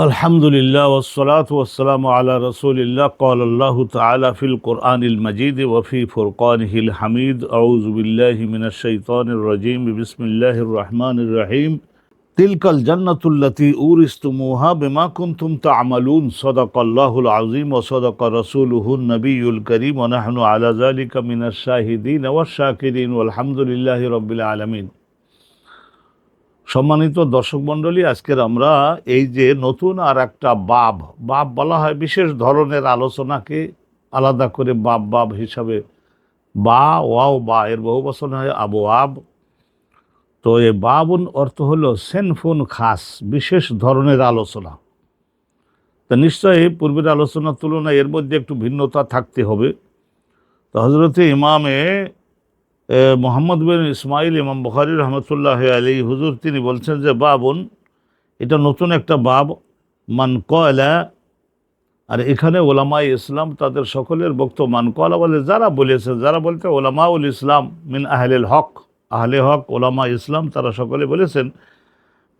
الحمد لله والصلاة والسلام على رسول الله. قال الله تعالى في القرآن المجيد وفي فرقانه الحميد. أعوذ بالله من الشيطان الرجيم. بسم الله الرحمن الرحيم. تلك الجنة التي أورثتموها بما كنتم تعملون. صدق الله العظيم وصدق رسوله النبي الكريم. ونحن على ذلك من الشاهدين والشاكرين. والحمد لله رب العالمين. সম্মানিত দর্শক মণ্ডলী, আজকের আমরা এই যে নতুন আর একটা বাব বাব বলা হয় বিশেষ ধরনের আলোচনাকে আলাদা করে বাব বাব হিসাবে। বা, ওয়াও, বা এর বহু বছর হয় আবু, আব। তো এ বাবুন অর্থ হলো সেনফোন খাস, বিশেষ ধরনের আলোচনা। তো নিশ্চয়ই পূর্বের আলোচনার তুলনায় এর মধ্যে একটু ভিন্নতা থাকতে হবে। তো হজরতে ইমামে মোহাম্মদ বিন ইসমাইল ইমাম বখারি রহমতুল্লাহ আলী হুজুর, তিনি বলছেন যে, বাবুন, এটা নতুন একটা বাব। মান কয়লা আর এখানে ওলামাই ইসলাম তাদের সকলের বক্তব্য মান কয়লা বলে, যারা বলেছেন যারা বলতে ওলামাউল ইসলাম মিন আহলেল হক। আহলে হক ওলামা ইসলাম, তারা সকলে বলেছেন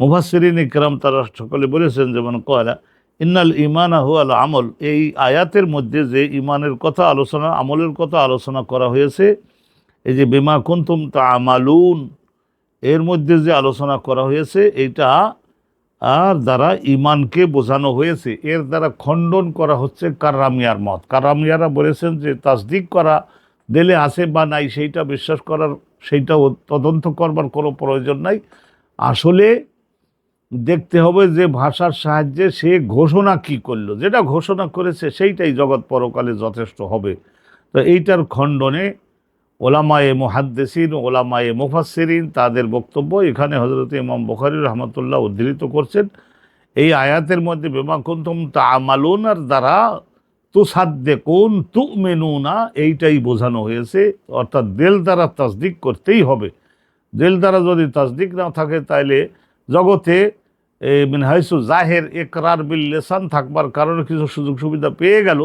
মুফাসরিন ইকরাম, তারা সকলে বলেছেন যেমন কয়লা ইন্নাল ইমান আহু আল আমল। এই আয়াতের মধ্যে যে ইমানের কথা আলোচনা, আমলের কথা আলোচনা করা হয়েছে এই যে বেমা কুন্তুম তা আমালুন এর মধ্যে যে আলোচনা করা হয়েছে, এটা আর দ্বারা ইমানকে বোঝানো হয়েছে। এর দ্বারা খণ্ডন করা হচ্ছে কারামিয়ার মত। কারামিয়ারা বলেছেন যে তাসদিক করা, দিলে আছে বা নাই, সেইটা বিশ্বাস করার, সেইটা তদন্ত করবার কোনো প্রয়োজন নাই। আসলে দেখতে হবে যে ভাষার সাহায্যে সে ঘোষণা কি করল। যেটা ঘোষণা করেছে, সেইটাই জগৎ পরকালে যথেষ্ট হবে। তো এইটার খণ্ডনে ওলামায়ে মুহাদ্দেসিন, ওলামায়ে মুফাসসিরিন তাদের বক্তব্য এখানে হজরত ইমাম বখারি রহমতুল্লাহ উদ্ধৃত করছেন। এই আয়াতের মধ্যে, বেমা কুন্তুম তা আমালুনার দ্বারা তুসাদ্দে কোন তু মেনুনা এইটাই বোঝানো হয়েছে। অর্থাৎ দেল দ্বারা তাসদিক করতেই হবে। দেল দ্বারা যদি তাসদিক না থাকে, তাইলে জগতে মিনহাইসু জাহের, একরার বিল লেসান থাকবার কারণে কিছু সুযোগ সুবিধা পেয়ে গেল।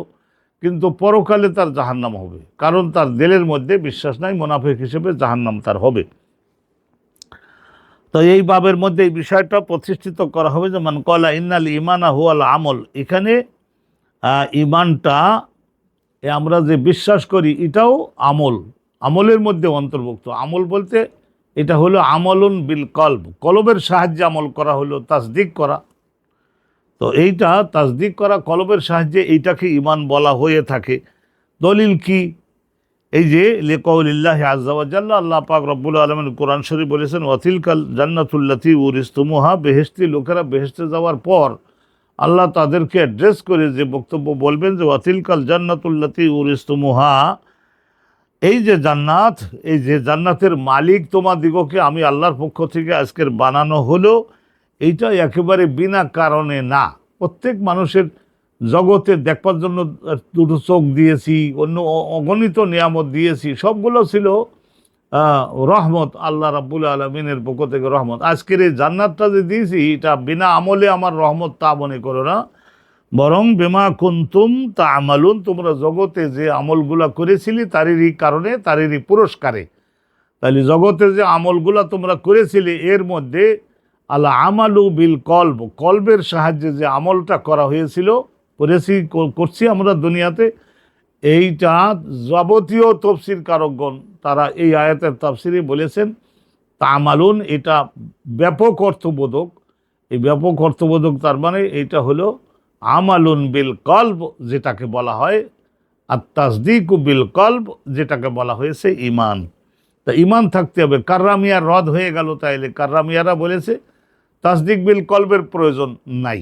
কিন্তু পরকালে তার জাহান্নাম হবে। কারণ তার দিলের মধ্যে বিশ্বাস নাই, মোনাফেক হিসেবে জাহান্নাম তার হবে। তো এই বাবের মধ্যে এই বিষয়টা প্রতিষ্ঠিত করা হবে যে, মান কলা ইন্নাল ইমানা হুয়াল আমল। এখানে ইমানটা আমরা যে বিশ্বাস করি, এটাও আমল। আমলের মধ্যে অন্তর্ভুক্ত। আমল বলতে এটা হলো আমলুন বিল কলব। কলবের সাহায্যে আমল করা হলো, তাসদিক করা। তো এইটা তাসদিক করা কলমের সাহায্যে এইটাকে ইমান বলা হয়ে থাকে। দলিল কি? এই যে, লেকউলিল্লাহ আজাল্লাহ আল্লাহ পাক রব্বুল আলমিন কোরআন শরীফ বলেছেন ওয়াতিলকাল জান্নাতুল্লাতি উরিস্তুমুহা বেহেস্তি লোকেরা বেহেস্তে যাওয়ার পর আল্লাহ তাদেরকে অ্যাড্রেস করে যে বক্তব্য বলবেন যে ওয়াতিলকাল জান্নাতুল্লাতি উরিস্তুমুহা এই যে জান্নাত, এই যে জান্নাতের মালিক তোমাদিগকে আমি আল্লাহর পক্ষ থেকে আজকের বানানো হলো। এইটা একেবারে বিনা কারণে না। প্রত্যেক মানুষের জগতে দেখবার জন্য দুটো চোখ দিয়েছি, অন্য অগণিত নিয়ামত দিয়েছি, সবগুলো ছিল রহমত, আল্লাহ রাব্বুল আলমিনের পক্ষ থেকে রহমত। আজকের এই জান্নাতটা যে দিয়েছি, এটা বিনা আমলে আমার রহমত তা মনে করো না। বরং বেমা কুন্তুম তা আমালুন তোমরা জগতে যে আমলগুলা করেছিলি তারেরই কারণে তারেরই পুরস্কারে। তাহলে জগতে যে আমলগুলা তোমরা করেছিলে, এর মধ্যে আল্লাহ আমালু বিল কলব, কলবের সাহায্যে যে আমলটা করা হয়েছিল, করেছি, কর- করছি আমরা দুনিয়াতে, এইটা যাবতীয় তফসির কারকগণ তারা এই আয়াতের তাফসিরে বলেছেন, তামালুন, এটা ব্যাপক অর্থবোধক, এই ব্যাপক অর্থবোধক তার মানে এইটা হলো আমালুন বিল কলব, যেটাকে বলা হয় আর তাসদিক বিল কলব, যেটাকে বলা হয়েছে ইমান। তা ইমান থাকতে হবে, কার্রামিয়ার রদ হয়ে গেল তাইলে, কার্রামিয়ারা বলেছে তাসদিক বিল কলবের প্রয়োজন নাই।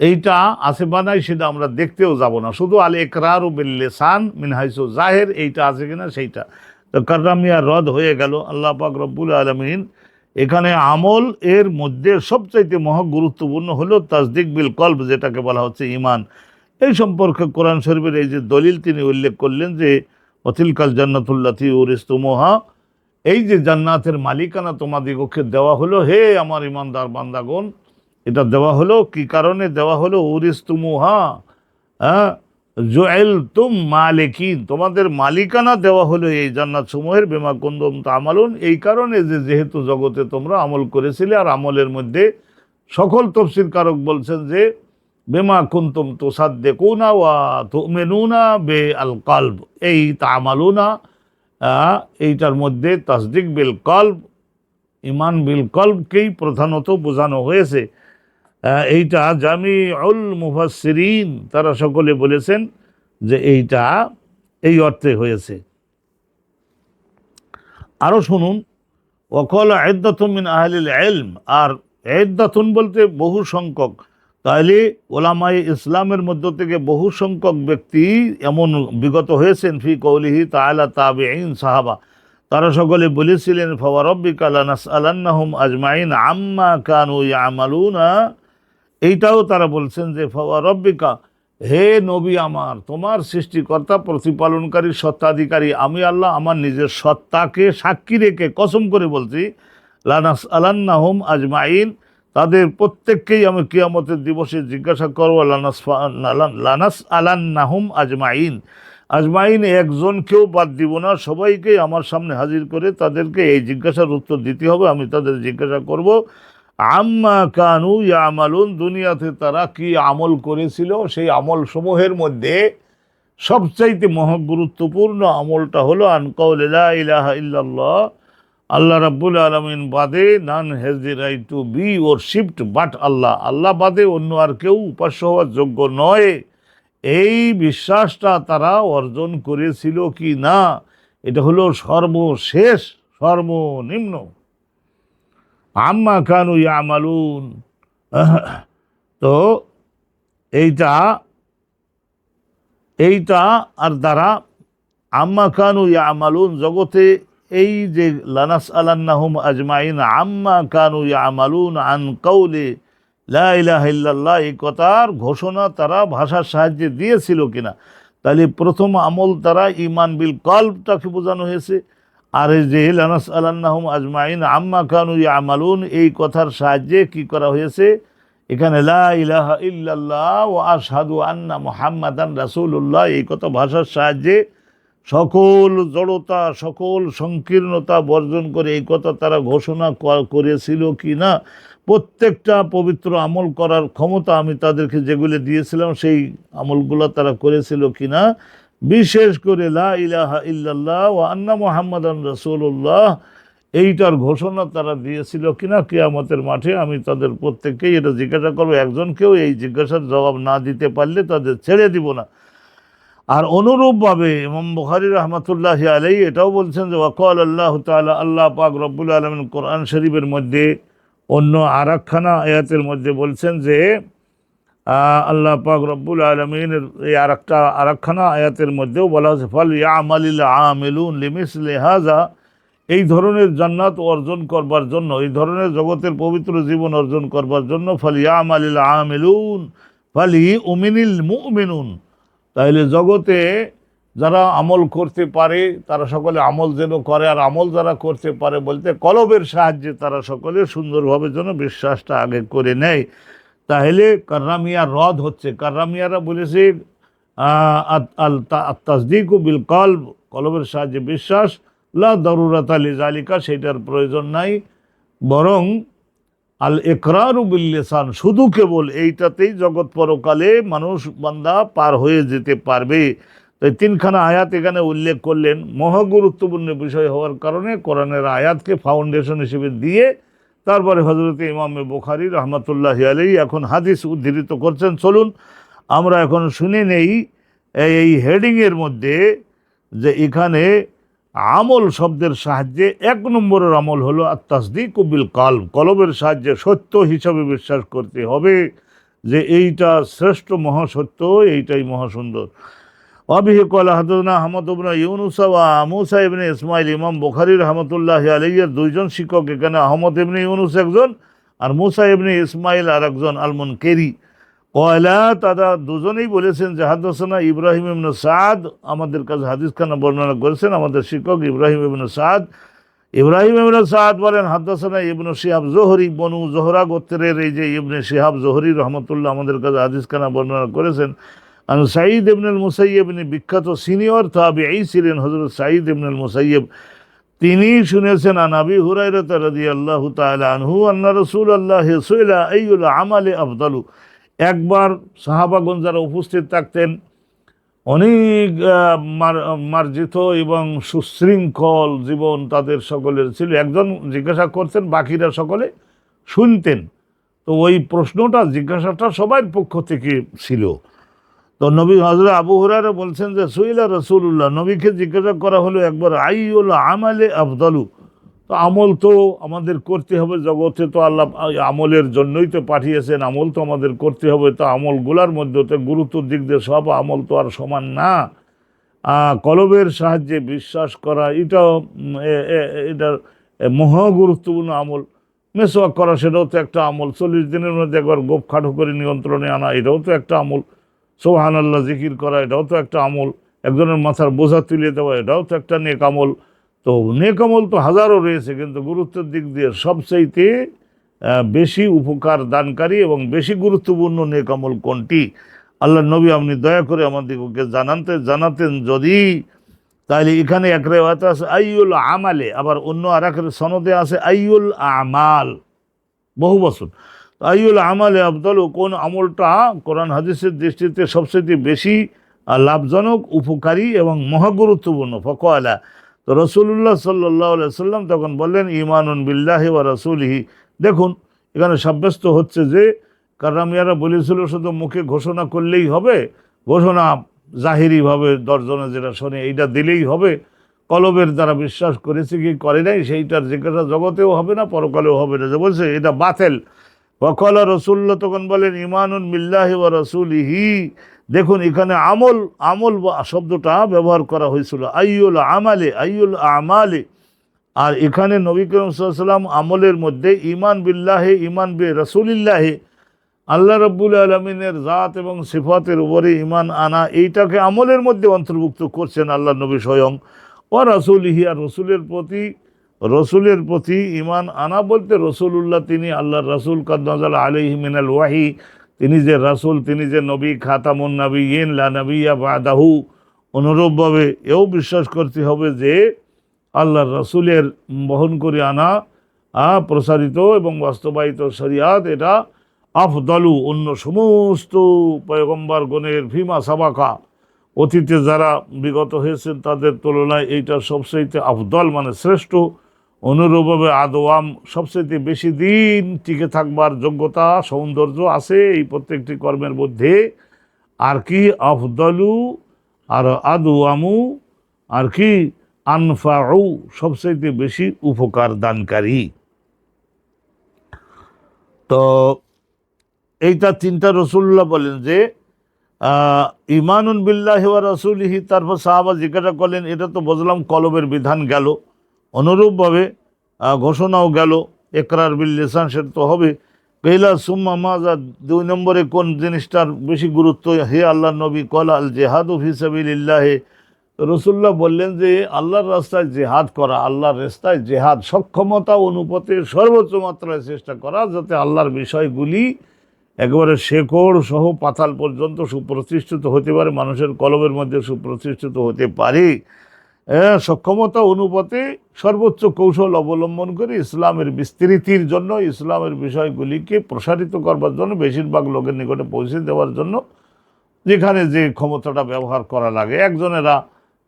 এইটা আছে বা নাই সেটা আমরা দেখতেও যাব না। শুধু আল একরার ও বিল লেসান মিনহাইসু জাহের, এইটা আছে কিনা সেইটা। তো কার্রামিয়া রদ হয়ে গেল। আল্লাহ পাক রব্বুল আলমিন এখানে আমল এর মধ্যে সবচাইতে মহা গুরুত্বপূর্ণ হলো তাসদিক বিল কলব, যেটাকে বলা হচ্ছে ইমান এই সম্পর্কে কোরআন শরীফের এই যে দলিল তিনি উল্লেখ করলেন যে, অতিলকাল জান্নাতুল্লাতি উরিস্তুমোহা এই যে জান্নাতের মালিকানা তোমাদিগকে দেওয়া হলো, হে আমার ইমানদার বান্দাগণ, এটা দেওয়া হলো কি কারণে? দেওয়া হলো উরিস্তুমুহা হ্যাঁ জোয়েল তুম মালিকিন, তোমাদের মালিকানা দেওয়া হলো এই জান্নাত সমূহের বেমা কুন্দম তামালুন, এই কারণে যে যেহেতু জগতে তোমরা আমল করেছিলে আর আমলের মধ্যে সকল তফসির কারক বলছেন যে, বেমা কুন্তম কুন্তুম তুসাদ্দেকুনা ওয়া তুমিনুনা বে আল কলব, এই তামালুনা এইটার মধ্যে তাসদিক বিল কলব, ইমান বিল কলবকেই প্রধানত বোঝানো হয়েছে। এইটা জামি উল মুফাসসিরিন, তারা সকলে বলেছেন যে এইটা এই অর্থে হয়েছে। আরও শুনুন ওকল আয়দাতুন মিন আহলিল এলম আর এদাতুন বলতে বহু সংখ্যক। তাহলে ওলামাই ইসলামের মধ্য থেকে বহু সংখ্যক ব্যক্তি এমন বিগত হয়েছেন, ফি কৌলিহি তাআলা তাবিঈন, সাহাবা। তারা সকলে বলেছিলেন ফওয়ারব্বিকা লানাস আলান্নাহুম আজমাইন আম্মা কানু ইয়ামালুনা। এইটাও তারা বলছেন যে ফওয়ারব্বিকা হে নবী আমার, তোমার সৃষ্টিকর্তা, প্রতিপালনকারী, সত্তাধিকারী, আমি আল্লাহ আমার নিজের সত্তাকে সাক্ষী রেখে কসম করে বলছি লানাস আলান্নাহুম আজমাইন। তাদের প্রত্যেককেই আমি কিয়ামতের দিবসে জিজ্ঞাসা করব, লানাস লানাস আলান্নাহুম আজমাইন। আজমাইন একজনকেও বাদ দিব না সবাইকেই আমার সামনে হাজির করে তাদেরকে এই জিজ্ঞাসার উত্তর দিতে হবে, আমি তাদের জিজ্ঞাসা করব, আম্মা কানু ইয়ামালুন? দুনিয়াতে তারা কি আমল করেছিল? সেই আমল সমূহের মধ্যে সবচাইতে মহা গুরুত্বপূর্ণ আমলটা হলো আনকাউল ইলাহা ইল্লাল্লাহ আল্লাহ রাব্বুল আলমিন বাদে none has the right to be worshipped, but Allah Allah বাদে অন্য আর কেউ উপাস্য হওয়ার যোগ্য নয়। এই বিশ্বাসটা তারা অর্জন করেছিল কি না, এটা হলো সর্বশেষ, সর্বনিম্ন। আম্মা কানু ইয়ামালুন। তো এইটা এইটা আর দ্বারা আম্মা কানু ইয়ামালুন জগতে এই যে লানাস আলান্নাহুম আজমাইন আম্মা কানু ইয়ামালুন আন কৌলে লা ইলাহা ইল্লাল্লাহ, এই কথার ঘোষণা তারা ভাষার সাহায্যে দিয়েছিল কিনা? তাহলে প্রথম আমল তারা ইমান বিল কল্পটাকে বোঝানো হয়েছে। আর যে লানাস আলান্নাহুম আজমাইন আম্মা কানু ইয়ামালুন, এই কথার সাহায্যে কি করা হয়েছে? এখানে লা ইলাহা ইল্লাল্লাহ ও আশহাদু আন্না মুহাম্মাদান রাসূলুল্লাহ, এই কথা ভাষার সাহায্যে সকল জড়তা, সকল সংকীর্ণতা বর্জন করে এই কথা তারা ঘোষণা করেছিল কি না, প্রত্যেকটা পবিত্র আমল করার ক্ষমতা আমি তাদেরকে যেগুলো দিয়েছিলাম, সেই আমলগুলো তারা করেছিল কি না? বিশেষ করে লা ইলাহা ইল্লাল্লাহ ও আন্না মোহাম্মদান রসুল্লাহ এইটার ঘোষণা তারা দিয়েছিল কিনা কেয়ামতের মাঠে আমি তাদের প্রত্যেককেই এটা জিজ্ঞাসা করব, একজনকেও এই জিজ্ঞাসার জবাব না দিতে পারলে তাদের ছেড়ে দিব না। আর অনুরূপভাবে ইমাম বুখারি রহমতুল্লাহ আলাই এটাও বলছেন যে ওয়াকাল আল্লাহ তাআলা, আল্লাহ পাক রব্বুল আলমিন কোরআন শরীফের মধ্যে অন্য আরাকখানা আয়াতের মধ্যে বলছেন যে আল্লাহ পাক রব্বুল আলমিনের এই আর একটা আরাকখানা আয়াতের মধ্যেও বলা হচ্ছে ফল ইয়ামালিল আমিলুন লিমিস লেহাজা এই ধরনের জান্নাত অর্জন করবার জন্য, এই ধরনের জগতের পবিত্র জীবন অর্জন করবার জন্য, ফল ইয়ামালিল আমিলুন, ফালি উমিনিল মুমিনুন। তাইলে জগতে যারা আমল করতে পারে, তারা সকলে আমল যেন করে, আর আমল যারা করতে পারে বলতে কলবের সাহায্যে তারা সকলে সুন্দরভাবে যেন বিশ্বাসটা আগে করে নেয়। তাহলে কার্রামিয়া রদ হচ্ছে। কার্রামিয়ারা বলেছে তাসদিক বিল কলব, কলবের সাহায্যে বিশ্বাস, লা দরুরাত আলী জালিকা সেটার প্রয়োজন নাই। বরং আল একরার বিল্লেসান শুধু কেবল এইটাতেই জগৎ পরকালে মানুষ, বান্দা পার হয়ে যেতে পারবে। তাই তিনখানা আয়াত এখানে উল্লেখ করলেন। মহা গুরুত্বপূর্ণ বিষয় হওয়ার কারণে কোরআনের আয়াতকে ফাউন্ডেশন হিসেবে দিয়ে তারপরে হজরত ইমামে বুখারি রহমতুল্লাহ আলী এখন হাদিস উদ্ধৃত করছেন। চলুন, আমরা এখন শুনে নেই, এই হেডিংয়ের মধ্যে যে এখানে আমল শব্দের সাহায্যে এক নম্বরের আমল হলো আত্মাসদিক বিল কলব, কলবের সাহায্যে সত্য হিসাবে বিশ্বাস করতে হবে যে এইটা শ্রেষ্ঠ মহাসত্য, এইটাই মহাসুন্দর। অবিহে কলা আহমদ ইবনা ইউনুসা ওয়া মুসা ইবনে ইসমাইল, ইমাম বুখারী রহমতুল্লাহ আলাইয়ের দুইজন শিক্ষক এখানে, আহমদ ইবনে ইউনুস একজন আর মুসা ইবনে ইসমাইল আর একজন আলমন কেরি কয়লা তারা দুজনেই বলেছেন যে হাদসনা ইব্রাহিম ইবনু সাদ, আমাদের কাছে হাদিস খানা বর্ণনা করেছেন, আমাদের শিক্ষক ইব্রাহিম ইবনু সাদ। ইব্রাহিম ইবনু সাদ বলেন, হাদসনা ইবনু শিহাব জোহরি, বনু জোহরা গোত্রের এই যে ইবনে শিহাব জোহরি রহমতুল্লাহ আমাদের কাছে হাদিস খানা বর্ণনা করেছেন। আর সাঈদ ইবনুল মুসাইয়েব ইনি বিখ্যাত সিনিয়র তাবি এই ছিলেন হজরত সাঈদ ইবনুল মুসাইয়েব তিনি শুনেছেন, আন আবি হুরাইরাত রাদিয়াল্লাহু তাআলা আনহু আন্না রাসূলুল্লাহ সুইলা আইয়ুল আমালি আফদালু। একবার সাহাবাগন যারা উপস্থিত থাকতেন, অনেক মার- মার্জিত এবং সুশৃঙ্খল জীবন তাদের সকলের ছিল। একজন জিজ্ঞাসা করতেন, বাকিরা সকলে শুনতেন। তো ওই প্রশ্নটা, জিজ্ঞাসাটা সবার পক্ষ থেকে ছিল। তো নবী হজরত আবু হুরারা বলছেন যে, সুইলা রসুল্লাহ নবীকে জিজ্ঞাসা করা হলো একবার আইউল আমালে আফদালু? তো আমল তো আমাদের করতে হবে, জগতে তো আল্লাহ আমলের জন্যই তো পাঠিয়েছেন, আমল তো আমাদের করতে হবে। তো আমলগুলার মধ্যে তো গুরুত্বর দিক দিয়ে সব আমল তো আর সমান না। কলবের সাহায্যে বিশ্বাস করা, এটাও এটার মহা গুরুত্বপূর্ণ আমল। মেসোয়াক করা, সেটাও তো একটা আমল। চল্লিশ দিনের মধ্যে একবার গোপ খাটো করে নিয়ন্ত্রণে আনা, এটাও তো একটা আমল। সোহান আল্লাহ জিকির করা, এটাও তো একটা আমল। একজনের মাথার বোঝা তুলে দেওয়া, এটাও তো একটা নেক আমল। তো নেক আমল তো হাজারো রয়েছে, কিন্তু গুরুত্বের দিক দিয়ে সবচাইতে বেশি উপকার দানকারী এবং বেশি গুরুত্বপূর্ণ নেক আমল কোনটি? আল্লাহ নবী আপনি দয়া করে আমাদেরকে জানাতে জানাতেন যদি, তাহলে এখানে এক রেওয়াতে আছে আইউল আমালে, আবার অন্য আর এক সনদে আছে আইউল আমাল, বহু বছর। আইউল আমালে আবদল কোন আমলটা কোরআন হাদিসের দৃষ্টিতে সবচেয়ে বেশি লাভজনক, উপকারী এবং মহাগুরুত্বপূর্ণ ফকওয়ালা তো রসুল্লাহ সাল্লাহ সাল্লাম তখন বললেন ইমানুন বিল্লাহি ওয়া রসুলহি। দেখুন, এখানে সাব্যস্ত হচ্ছে যে, কারামিয়ারা বলেছিল শুধু মুখে ঘোষণা করলেই হবে, ঘোষণা জাহিরিভাবে দশজনে যেটা শোনে এইটা দিলেই হবে, কলবের দ্বারা বিশ্বাস করেছে কি করে নাই, সেইটার জিজ্ঞাসা জগতেও হবে না, পরকালেও হবে না। যে বলছে, এটা বাতেল। ওকলা রসুল্লাহ তখন বলেন ইমানুন মিল্লাহি ওয়া রসুলিহি। দেখুন, এখানে আমল আমল শব্দটা ব্যবহার করা হয়েছিল। আইউল আমালে আইউল আমালে। আর এখানে নবী করিম সাল্লাম আমলের মধ্যে ইমান বিল্লাহে ইমান বে রসুলিল্লাহে, আল্লাহ রব্বুল আলমিনের জাত এবং সিফাতের উপরে ইমান আনা, এইটাকে আমলের মধ্যে অন্তর্ভুক্ত করছেন আল্লাহ নবী স্বয়ং। ও রসুলিহি, আর রসুলের প্রতি রসুলের প্রতি ইমান আনা বলতে রসুলুল্লাহ, তিনি আল্লাহ রসুল কাদ্দাল আলহি মিনাল ওয়াহি। তিনি যে রাসুল, তিনি যে নবী, খাতামুন নবী ইন লা নবিয়া বাদাহু, অনুরূপভাবে এও বিশ্বাস করতে হবে যে আল্লাহর রসুলের বহন করে আনা প্রসারিত এবং বাস্তবায়িত শরিয়াত এটা আফদলু, অন্য সমস্ত পয়গম্বর গণের ভীমা সাবাকা। অতীতে যারা বিগত হয়েছেন তাদের তুলনায় এইটা সবচেয়ে আফদল মানে শ্রেষ্ঠ। অনুরূপভাবে আদোয়াম সবচেয়ে বেশি দিন টিকে থাকবার যোগ্যতা, সৌন্দর্য আছে এই প্রত্যেকটি কর্মের মধ্যে। আর কি আফদলু, আর আদোয়ামু আর কি আনফাউ সবচেয়ে বেশি উপকার দানকারী। তো এইটা তিনটা রসুল্লাহ বলেন যে ইমানুন বিল্লাহ রসুলিহি, তারপর সাহাবা জিজ্ঞাসা করলেন, এটা তো বুঝলাম কলবের বিধান গেল। অনুরূপভাবে ঘোষণাও গেল, একরার বিল লিসান সেটা তো হবে। কেলা সুম্মা মাজা দুই নম্বরে কোন জিনিসটার বেশি গুরুত্ব? হে আল্লাহ নবী, কল আল জেহাদ ফিসাবিল্লাহে রসুল্লাহ বললেন যে, আল্লাহর রাস্তায় জেহাদ করা, আল্লাহর রাস্তায় জেহাদ সক্ষমতা অনুপাতে সর্বোচ্চ মাত্রায় চেষ্টা করা, যাতে আল্লাহর বিষয়গুলি একেবারে শেকড় সহ পাতাল পর্যন্ত সুপ্রতিষ্ঠিত হতে পারে, মানুষের কলমের মধ্যে সুপ্রতিষ্ঠিত হতে পারে। সক্ষমতা, অনুপাতে সর্বোচ্চ কৌশল অবলম্বন করে ইসলামের বিস্তৃতির জন্য, ইসলামের বিষয়গুলিকে প্রসারিত করবার জন্য, বেশিরভাগ লোকের নিকটে পৌঁছে দেওয়ার জন্য যেখানে যে ক্ষমতাটা ব্যবহার করা লাগে। একজনেরা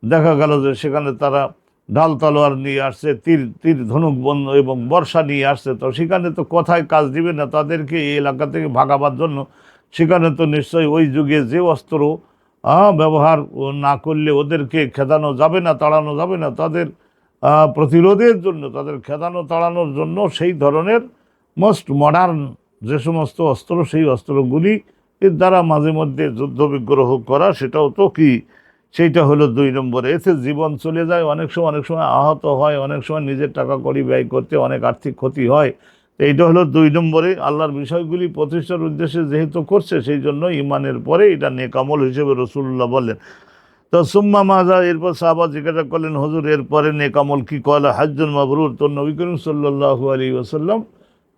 দেখা গেল যে সেখানে তারা ঢাল তলোয়ার নিয়ে আসছে, তীর তীর ধনুক বন্ধ এবং বর্ষা নিয়ে আসছে। তো সেখানে তো কথায় কাজ দিবে না, তাদেরকে এই এলাকা থেকে ভাগাবার জন্য। সেখানে তো নিশ্চয়ই ওই যুগে যে অস্ত্র ব্যবহার না করলে ওদেরকে খেদানো যাবে না, তাড়ানো যাবে না। তাদের প্রতিরোধের জন্য, তাদের খেদানো, তাড়ানোর জন্য সেই ধরনের মোস্ট মডার্ন যে সমস্ত অস্ত্র, সেই অস্ত্রগুলি এর দ্বারা মাঝে মধ্যে যুদ্ধ বিগ্রহ করা, সেটাও তো কি? সেইটা হলো দুই নম্বরে। এতে জীবন চলে যায়, অনেক সময় অনেক সময় আহত হয়, অনেক সময় নিজের টাকা কড়ি ব্যয় করতে অনেক আর্থিক ক্ষতি হয়। এইটা হলো দুই নম্বরে আল্লাহর বিষয়গুলি প্রতিষ্ঠার উদ্দেশ্যে যেহেতু করছে, সেই জন্য ইমানের পরে এটা নেকামল হিসেবে রসুল্লাহ বললেন। তো সুম্মা মাজা এরপর সাহাবা জিজ্ঞাসা করলেন, হজুর, এরপরে নেকামল কি কল হাজ্জুল মাবরুর। তো নবী করিম সাল্লাহু আলী ওসাল্লাম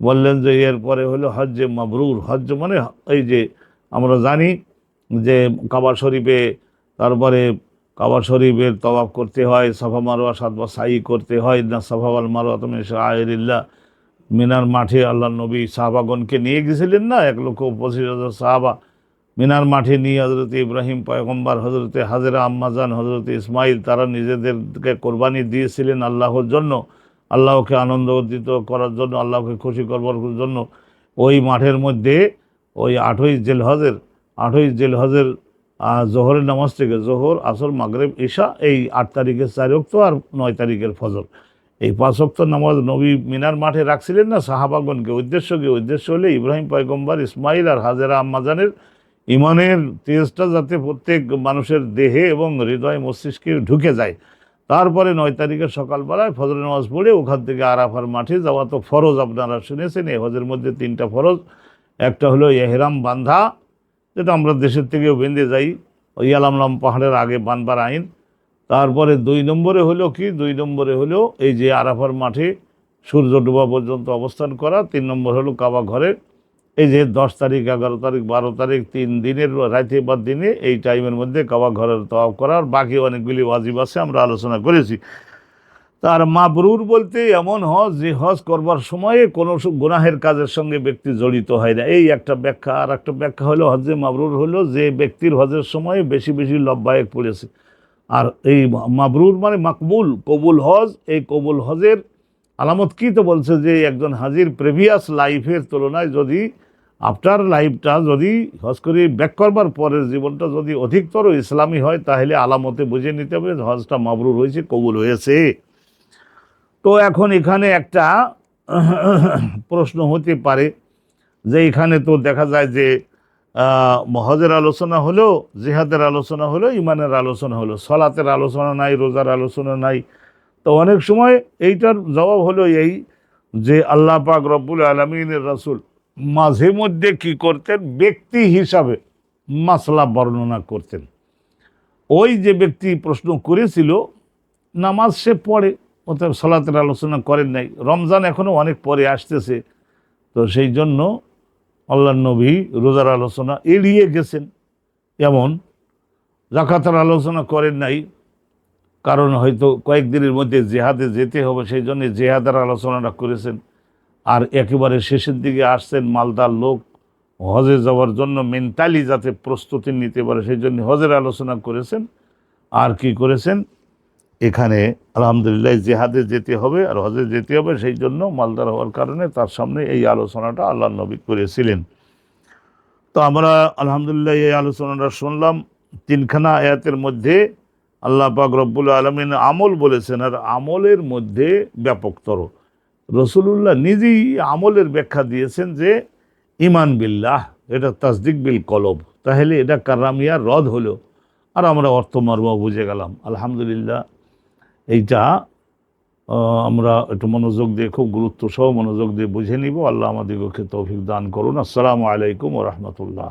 বললেন যে, এরপরে হলো হজ্জে মাবরুর। হজ্জ মানে এই যে আমরা জানি যে কাবা শরীফে, তারপরে কাবা শরীফের তওয়াফ করতে হয়, সাফা মারোয়া সাতবার সাই করতে হয়, না সাফাওয়াল মারোয়া তুমি আয়রিল্লা মিনার মাঠে আল্লাহ নবী সাহাবাগণকে নিয়ে গেছিলেন না? এক লক্ষ পঁচিশ হাজার সাহাবা মিনার মাঠে নিয়ে হজরত ইব্রাহিম পয়গম্বর হজরতে হাজরা আম্মাজান হজরত ইসমাইল, তারা নিজেদেরকে কোরবানি দিয়েছিলেন আল্লাহর জন্য, আল্লাহকে আনন্দ উদ্দিত করার জন্য, আল্লাহকে খুশি করবার জন্য। ওই মাঠের মধ্যে ওই আঠই জেলহজের আঠই জেলহজের জোহরের নামাজ থেকে জোহর, আসর, মাগরেব ঈশা এই আট তারিখের চার অক্ত আর নয় তারিখের ফজর। এই পাঁচ অক্ত নামাজ নবী মিনার মাঠে রাখছিলেন না সাহাবাগনকে উদ্দেশ্য কি? উদ্দেশ্য হলে ইব্রাহিম পয়গম্বর, ইসমাইল আর হাজেরা আম্মাজানের ইমানের তেজটা যাতে প্রত্যেক মানুষের দেহে এবং হৃদয় মস্তিষ্কে ঢুকে যায়। তারপরে নয় তারিখের সকালবেলায় ফজর নামাজ পড়ে ওখান থেকে আরাফার মাঠে যাওয়া তো ফরজ, আপনারা শুনেছেন, এই হজের মধ্যে তিনটা ফরজ। একটা হলো এহেরাম বান্ধা, যেটা আমরা দেশের থেকেও বেঁধে যাই। ওই আলামলাম পাহাড়ের আগে বানবার আইন। তারপরে দুই নম্বরে হলো কি? দুই নম্বরে হলো এই যে আরাফার মাঠে সূর্য ডোবা পর্যন্ত অবস্থান করা। তিন নম্বর হলো কাবা ঘরে এই যে দশ তারিখ, এগারো তারিখ, বারো তারিখ, তিন দিনের রাতে বা দিনে এই টাইমের মধ্যে কাবা ঘরের তওয়াব করা আর বাকি অনেকগুলি ওয়াজিব আছে, আমরা আলোচনা করেছি। তার মাবরুর বলতে এমন হজ যে হজ করবার সময়ে কোনো গুনাহের কাজের সঙ্গে ব্যক্তি জড়িত হয় না। এই একটা ব্যাখ্যা। আর একটা ব্যাখ্যা হলো হজে মাবরুর হলো যে ব্যক্তির হজের সময়ে বেশি বেশি লব্বায়ক পড়েছে। আর এই মাবরুর মানে মাকবুল, কবুল হজ, এই কবুল হজের আলামত কী তো বলছে যে একজন হাজির প্রিভিয়াস লাইফের তুলনায় যদি আফটার লাইফটা যদি হজ করে ব্যাক করবার পরের জীবনটা যদি অধিকতর ইসলামী হয়, তাহলে আলামতে বুঝে নিতে হবে হজটা মাবরুর হয়েছে, কবুল হয়েছে। তো এখন এখানে একটা প্রশ্ন হতে পারে যে এখানে তো দেখা যায় যে আহ, হজের আলোচনা হলো জিহাদের আলোচনা হলো ইমানের আলোচনা হলো সলাতের আলোচনা নাই রোজার আলোচনা নাই। তো অনেক সময় এইটার জবাব হলো এই যে আল্লাহ পাক রব্বুল আলমিনের রাসুল মাঝে মধ্যে কি করতেন? ব্যক্তি হিসাবে মাসলা বর্ণনা করতেন। ওই যে ব্যক্তি প্রশ্ন করেছিল নামাজ সে পড়ে অতএব সলাতের আলোচনা করেন নাই। রমজান এখনও অনেক পরে আসতেছে। তো সেই জন্য আল্লাহ নবী রোজার আলোচনা এড়িয়ে গেছেন। এমন জাকাতের আলোচনা করেন নাই, কারণ হয়তো কয়েকদিনের মধ্যে জেহাদে যেতে হবে, সেই জন্য জেহাদের আলোচনাটা করেছেন। আর একেবারে শেষের দিকে আসছেন মালদার লোক, হজে যাওয়ার জন্য মেন্টালি যাতে প্রস্তুতি নিতে পারে, সেই জন্য হজের আলোচনা করেছেন। আর কি করেছেন? এখানে আলহামদুলিল্লাহ জেহাদে যেতে হবে আর হজে যেতে হবে, সেই জন্য মালদার হওয়ার কারণে তার সামনে এই আলোচনাটা আল্লাহ নবী করেছিলেন। তো আমরা আলহামদুলিল্লাহ এই আলোচনাটা শুনলাম। তিনখানা আয়াতের মধ্যে আল্লাহ পাক রব্বুল আলমিন আমল বলেছেন, আর আমলের মধ্যে ব্যাপকতর। রসুলুল্লাহ নিজেই আমলের ব্যাখ্যা দিয়েছেন যে ইমান বিল্লাহ, এটা তাসদিক বিল কলব। তাহলে এটা কারামিয়া রদ হলো। আর আমরা অর্থমর্ম বুঝে গেলাম। আলহামদুলিল্লাহ এইটা আমরা একটু মনোযোগ দিয়ে, খুব গুরুত্ব সহ মনোযোগ দিয়ে বুঝে নিব। আল্লাহ আমাদিগকে তৌফিক দান করুন। আসসালামু আলাইকুম ও রহমতুল্লাহ।